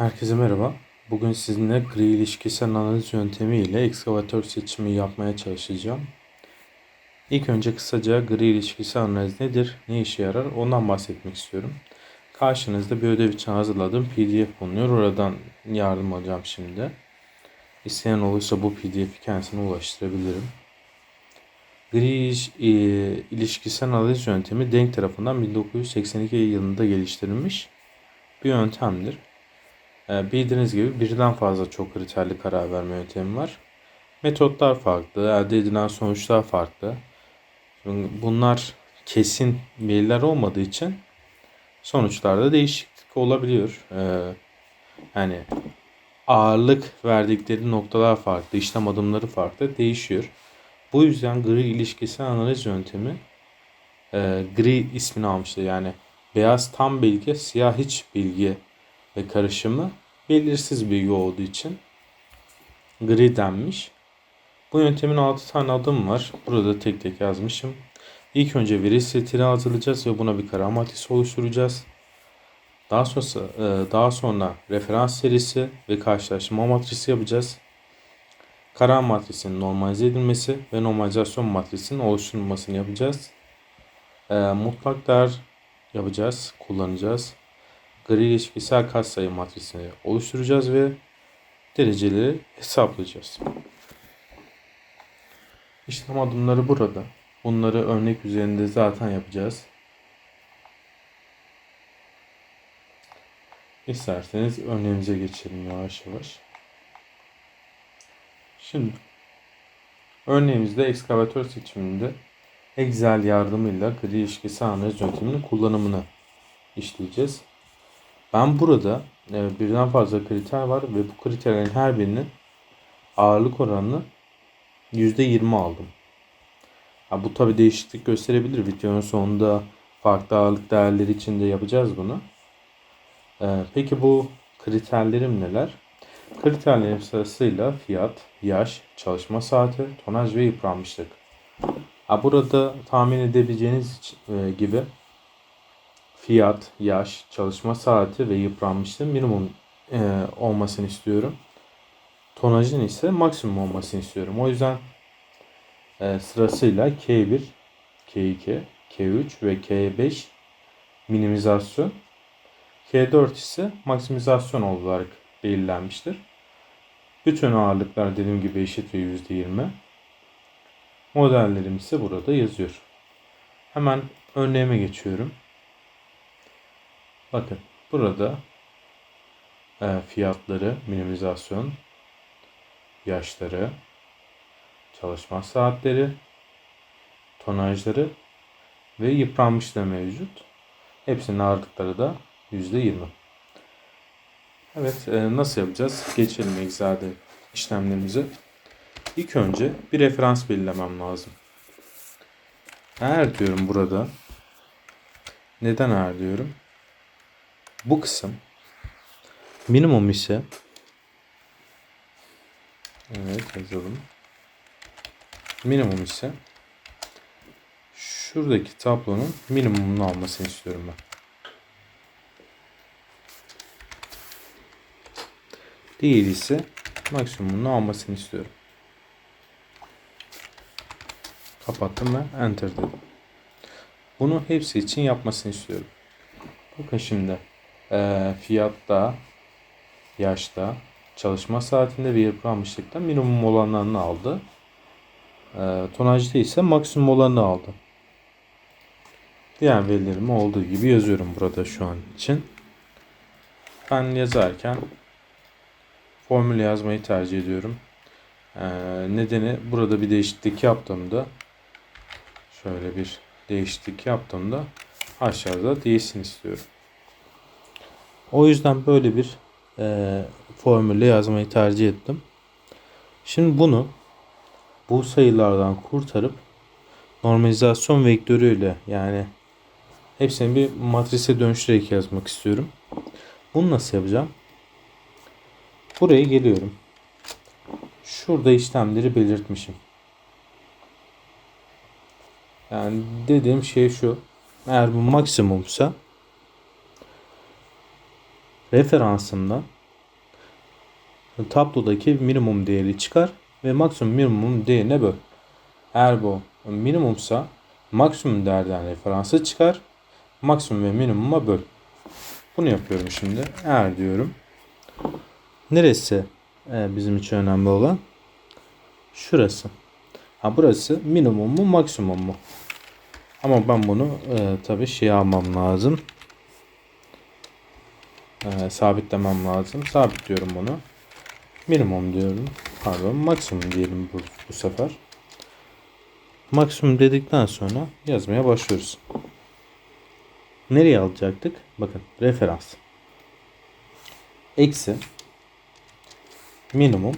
Herkese merhaba. Bugün sizinle gri ilişkisel analiz yöntemi ile ekskavatör seçimi yapmaya çalışacağım. İlk önce kısaca gri ilişkisel analiz nedir, ne işe yarar ondan bahsetmek istiyorum. Karşınızda bir ödev için hazırladığım pdf bulunuyor. Oradan yardım alacağım şimdi. İsteyen olursa bu pdf'i kendisine ulaştırabilirim. Gri e, ilişkisel analiz yöntemi Denk tarafından 1982 yılında geliştirilmiş bir yöntemdir. Ee, Bildiğiniz gibi birden fazla çok kriterli karar verme yöntemi var. Metotlar farklı, elde edilen sonuçlar farklı. Bunlar kesin veriler olmadığı için sonuçlarda değişiklik olabiliyor. Ee, yani ağırlık verdikleri noktalar farklı, işlem adımları farklı, değişiyor. Bu yüzden gri ilişkisi analiz yöntemi e, gri ismini almıştır. Yani beyaz tam bilgi, siyah hiç bilgi ve karışımı belirsiz bilgi olduğu için gri denmiş. Bu yöntemin 6 tane adım var. Burada tek tek yazmışım. İlk önce veri setini hazırlayacağız ve buna bir karar matrisi oluşturacağız. Daha sonra, e, daha sonra referans serisi ve karşılaştırma matrisi yapacağız. Karar matrisinin normalize edilmesi ve normalizasyon matrisinin oluşturulmasını yapacağız. E, mutlak değer yapacağız, kullanacağız gri ilişkisel katsayı matrisini oluşturacağız ve dereceleri hesaplayacağız. İşlem adımları burada. Bunları örnek üzerinde zaten yapacağız. İsterseniz örneğimize geçelim yavaş yavaş. Şimdi örneğimizde ekskavatör seçiminde Excel yardımıyla gri ilişkisi analiz yönteminin kullanımını işleyeceğiz. Ben burada e, birden fazla kriter var ve bu kriterlerin her birinin ağırlık oranını %20 aldım. Ha, bu tabi değişiklik gösterebilir. Videonun sonunda farklı ağırlık değerleri için de yapacağız bunu. E, peki bu kriterlerim neler? Kriterlerim sırasıyla fiyat, yaş, çalışma saati, tonaj ve yıpranmışlık. Ha, burada tahmin edebileceğiniz e, gibi fiyat, yaş, çalışma saati ve yıpranmışlığın minimum e, olmasını istiyorum. Tonajın ise maksimum olmasını istiyorum. O yüzden e, sırasıyla K1, K2, K3 ve K5 minimizasyon, K4 ise maksimizasyon olarak belirlenmiştir. Bütün ağırlıklar dediğim gibi eşit ve %20. Modellerim ise burada yazıyor. Hemen örneğime geçiyorum. Bakın burada e, fiyatları, minimizasyon, yaşları, çalışma saatleri, tonajları ve yıpranmışlığı mevcut. Hepsinin ağırlıkları da %20. Evet e, nasıl yapacağız? Geçelim Excel'de işlemlerimize. İlk önce bir referans belirlemem lazım. Eğer diyorum burada. Neden eğer diyorum? Bu kısım minimum ise Evet yazalım. Minimum ise şuradaki tablonun minimumunu almasını istiyorum ben. Değil ise maksimumunu almasını istiyorum. Kapattım ve enter dedim. Bunu hepsi için yapmasını istiyorum. Bakın şimdi e, fiyatta, yaşta, çalışma saatinde ve yıpranmışlıkta minimum olanlarını aldı. E, tonajda ise maksimum olanı aldı. Diğer verilerimi olduğu gibi yazıyorum burada şu an için. Ben yazarken formül yazmayı tercih ediyorum. Ee, nedeni burada bir değişiklik yaptığımda şöyle bir değişiklik yaptığımda aşağıda değilsin istiyorum. O yüzden böyle bir e, formülle yazmayı tercih ettim. Şimdi bunu bu sayılardan kurtarıp normalizasyon vektörüyle yani hepsini bir matrise dönüştürerek yazmak istiyorum. Bunu nasıl yapacağım? Buraya geliyorum. Şurada işlemleri belirtmişim. Yani dediğim şey şu. Eğer bu maksimumsa referansımda tablodaki minimum değeri çıkar ve maksimum minimum değerine böl. Eğer bu minimumsa maksimum değerden referansı çıkar. Maksimum ve minimuma böl. Bunu yapıyorum şimdi. Eğer diyorum. Neresi e, bizim için önemli olan? Şurası. Ha burası minimum mu maksimum mu? Ama ben bunu e, tabii şey almam lazım. E, sabitlemem lazım. Sabitliyorum bunu. Minimum diyorum. Pardon maksimum diyelim bu, bu sefer. Maksimum dedikten sonra yazmaya başlıyoruz. Nereye alacaktık? Bakın referans. Eksi minimum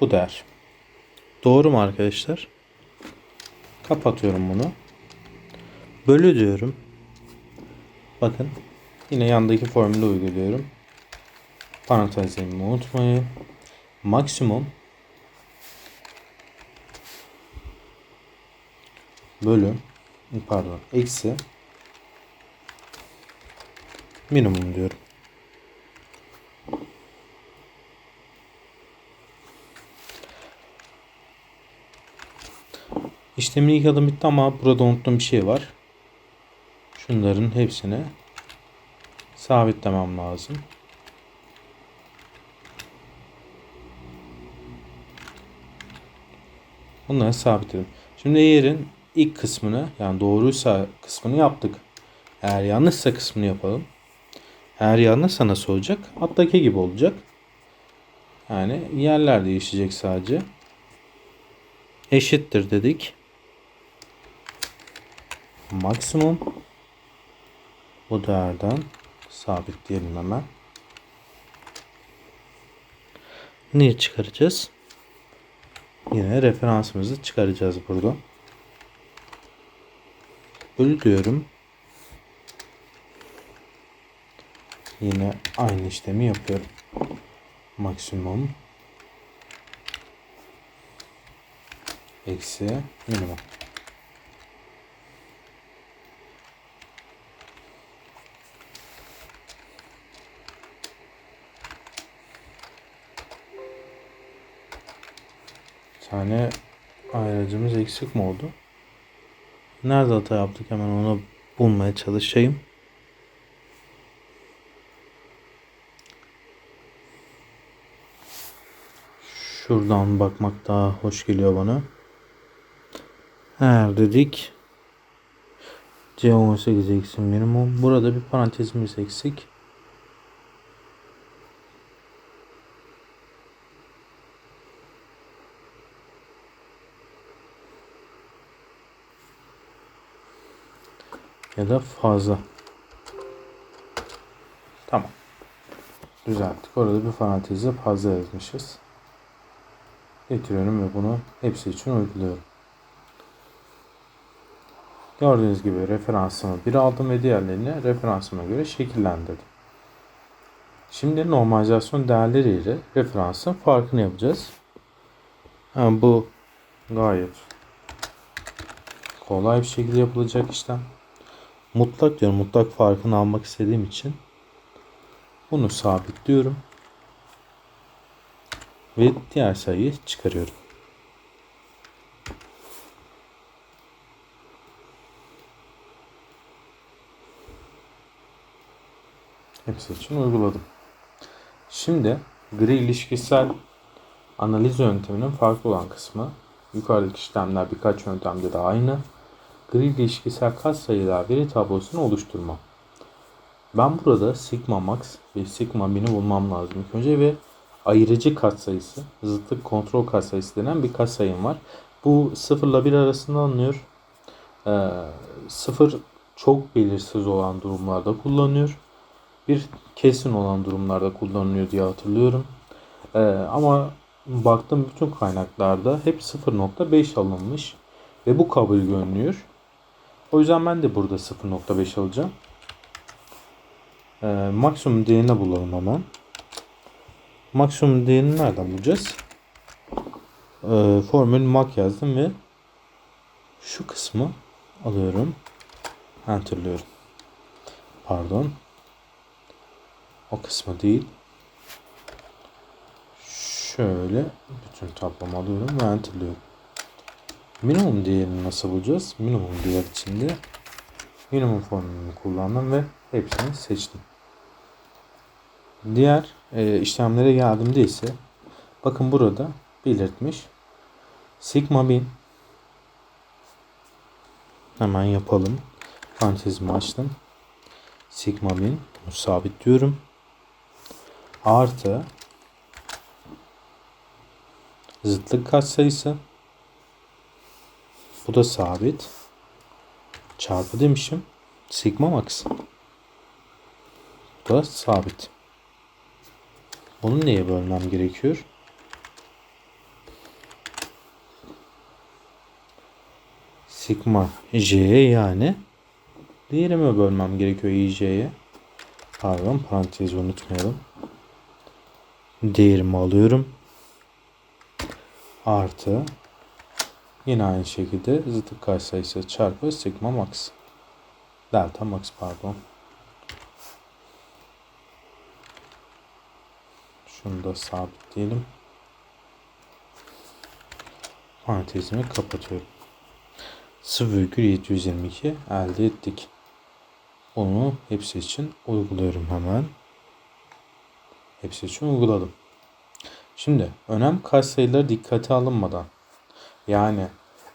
bu değer. Doğru mu arkadaşlar? Kapatıyorum bunu. Bölü diyorum. Bakın yine yandaki formülü uyguluyorum. Parantezlerimi unutmayın. Maksimum bölü pardon eksi minimum diyorum. İşlemin ilk adım bitti ama burada unuttuğum bir şey var. Şunların hepsini sabitlemem lazım. Bunları sabitledim. Şimdi eğerin ilk kısmını yani doğruysa kısmını yaptık. Eğer yanlışsa kısmını yapalım. Eğer yanlışsa nasıl olacak? Alttaki gibi olacak. Yani yerler değişecek sadece. Eşittir dedik. Maksimum bu değerden sabitleyelim hemen. Neyi çıkaracağız? Yine referansımızı çıkaracağız burada. Bölü diyorum. Yine aynı işlemi yapıyorum. Maksimum eksi minimum. Tane ayracımız eksik mi oldu? Nerede hata yaptık hemen onu bulmaya çalışayım. Şuradan bakmak daha hoş geliyor bana. Eğer dedik C18 eksi minimum. Burada bir parantezimiz eksik. Ya da fazla. Tamam. Düzelttik. Orada bir parantezi fazla yazmışız. Getiriyorum ve bunu hepsi için uyguluyorum. Gördüğünüz gibi referansımı bir aldım ve diğerlerini referansıma göre şekillendirdim. Şimdi normalizasyon değerleriyle referansın farkını yapacağız. Yani bu gayet kolay bir şekilde yapılacak işlem. Mutlak diyorum. Mutlak farkını almak istediğim için bunu sabitliyorum. Ve diğer sayıyı çıkarıyorum. Hepsi için uyguladım. Şimdi gri ilişkisel analiz yönteminin farklı olan kısmı yukarıdaki işlemler birkaç yöntemde de aynı. Gri ilişkisel katsayılar veri tablosunu oluşturma. Ben burada sigma max ve sigma min'i bulmam lazım ilk önce ve ayırıcı katsayısı, zıtlık kontrol katsayısı denen bir katsayım var. Bu 0 ile 1 arasında alınıyor. Ee, 0 çok belirsiz olan durumlarda kullanıyor. Bir kesin olan durumlarda kullanılıyor diye hatırlıyorum. Ee, ama baktım bütün kaynaklarda hep 0.5 alınmış ve bu kabul görünüyor. O yüzden ben de burada 0.5 alacağım. Ee, maksimum değerini bulalım hemen. Maksimum değerini nereden bulacağız? Ee, formül mak yazdım ve şu kısmı alıyorum. Enter'lıyorum. Pardon. O kısmı değil. Şöyle bütün tablomu alıyorum ve enterliyorum. Minimum değerini nasıl bulacağız? Minimum değer içinde minimum formülünü kullandım ve hepsini seçtim. Diğer e, işlemlere geldiğimde ise bakın burada belirtmiş. Sigma 1000 hemen yapalım. Fantezimi açtım. Sigma 1000 bunu sabitliyorum. Artı zıtlık katsayısı bu da sabit. Çarpı demişim. Sigma max. Bu da sabit. Bunu neye bölmem gerekiyor? Sigma j'ye yani diğerime bölmem gerekiyor ij'ye. Pardon parantezi unutmayalım. Değerimi alıyorum. Artı yine aynı şekilde zıtlık katsayısı çarpı sigma max. Delta max pardon. Şunu da sabitleyelim. Parantezimi kapatıyorum. 0,722 elde ettik. Onu hepsi için uyguluyorum hemen. Hepsi için uyguladım. Şimdi önem katsayıları dikkate alınmadan yani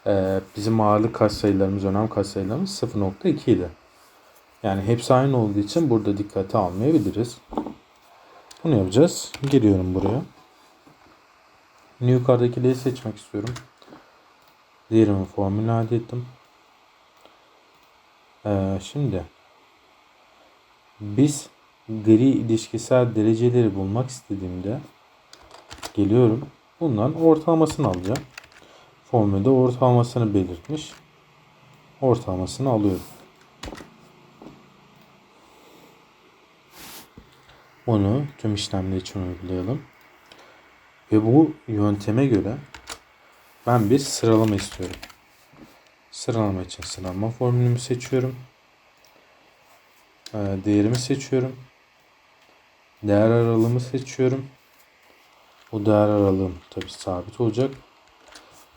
e, bizim ağırlık katsayılarımız, önem katsayılarımız 0.2 idi. Yani hepsi aynı olduğu için burada dikkate almayabiliriz. Bunu yapacağız. Geliyorum buraya. Yukarıdakileri seçmek istiyorum. Diğerimi formülü elde ettim. Ee, şimdi biz gri ilişkisel dereceleri bulmak istediğimde geliyorum. Bundan ortalamasını alacağım. Formülde ortalamasını belirtmiş. Ortalamasını alıyorum. Onu tüm işlemler için uygulayalım. Ve bu yönteme göre ben bir sıralama istiyorum. Sıralama için sıralama formülümü seçiyorum. Ee, değerimi seçiyorum. Değer aralığımı seçiyorum. Bu değer aralığım tabi sabit olacak.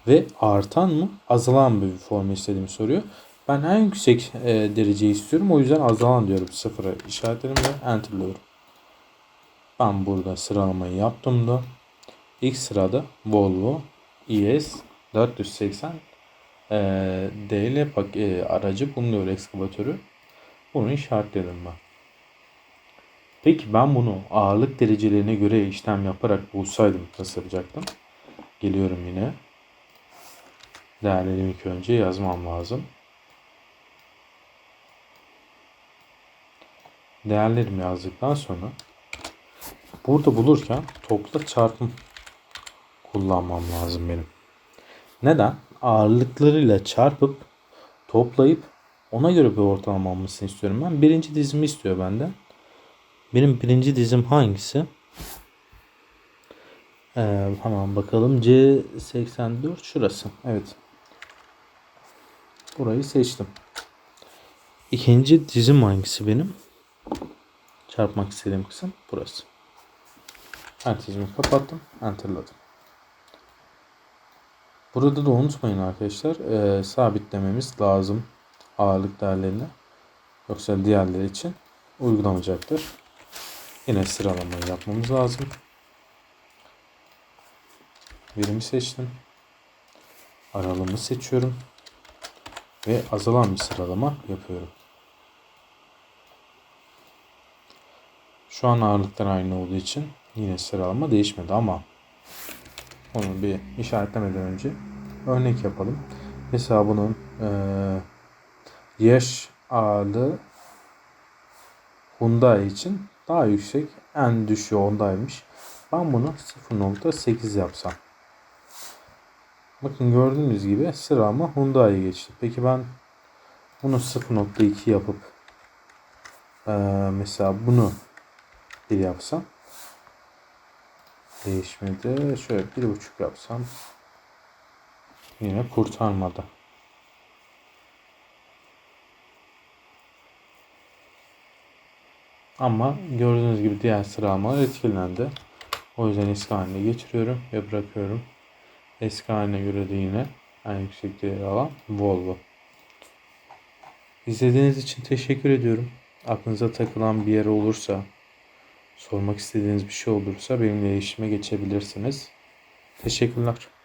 Ve artan mı azalan bir formül istediğimi soruyor. Ben en yüksek e, dereceyi istiyorum. O yüzden azalan diyorum. Sıfıra işaretledim ve enterliyorum. Ben burada sıralamayı yaptığımda ilk sırada Volvo ES 480 e, DL pak e, aracı bulunuyor ekskavatörü. Bunu işaretledim ben. Peki ben bunu ağırlık derecelerine göre işlem yaparak bulsaydım nasıl yapacaktım? Geliyorum yine. Değerlerimi ilk önce yazmam lazım. Değerlerimi yazdıktan sonra burada bulurken topla çarpım kullanmam lazım benim. Neden? Ağırlıklarıyla çarpıp toplayıp ona göre bir ortalama almasını istiyorum ben. Birinci dizimi istiyor benden. Benim birinci dizim hangisi? Ee, hemen bakalım. C84 şurası. Evet. Burayı seçtim. İkinci dizim hangisi benim? Çarpmak istediğim kısım burası. Parantezimi kapattım. Enterladım. Burada da unutmayın arkadaşlar. E, sabitlememiz lazım. Ağırlık değerlerini. Yoksa diğerleri için uygulamayacaktır. Yine sıralamayı yapmamız lazım. Birimi seçtim. Aralığımı seçiyorum. Ve azalan bir sıralama yapıyorum. Şu an ağırlıklar aynı olduğu için yine sıralama değişmedi ama onu bir işaretlemeden önce örnek yapalım. Mesela bunun e, yaş ağırlığı Hyundai için daha yüksek. En düşüğü ondaymış. Ben bunu 0.8 yapsam. Bakın gördüğünüz gibi sıralama Hyundai'ye geçti. Peki ben bunu 0.2 yapıp e, mesela bunu bir yapsam değişmedi. Şöyle bir buçuk yapsam yine kurtarmadı. Ama gördüğünüz gibi diğer sıralamalar etkilendi. O yüzden eski haline getiriyorum ve bırakıyorum. Eski haline göre de yine en yüksek değeri alan Volvo. İzlediğiniz için teşekkür ediyorum. Aklınıza takılan bir yer olursa, sormak istediğiniz bir şey olursa benimle iletişime geçebilirsiniz. Teşekkürler.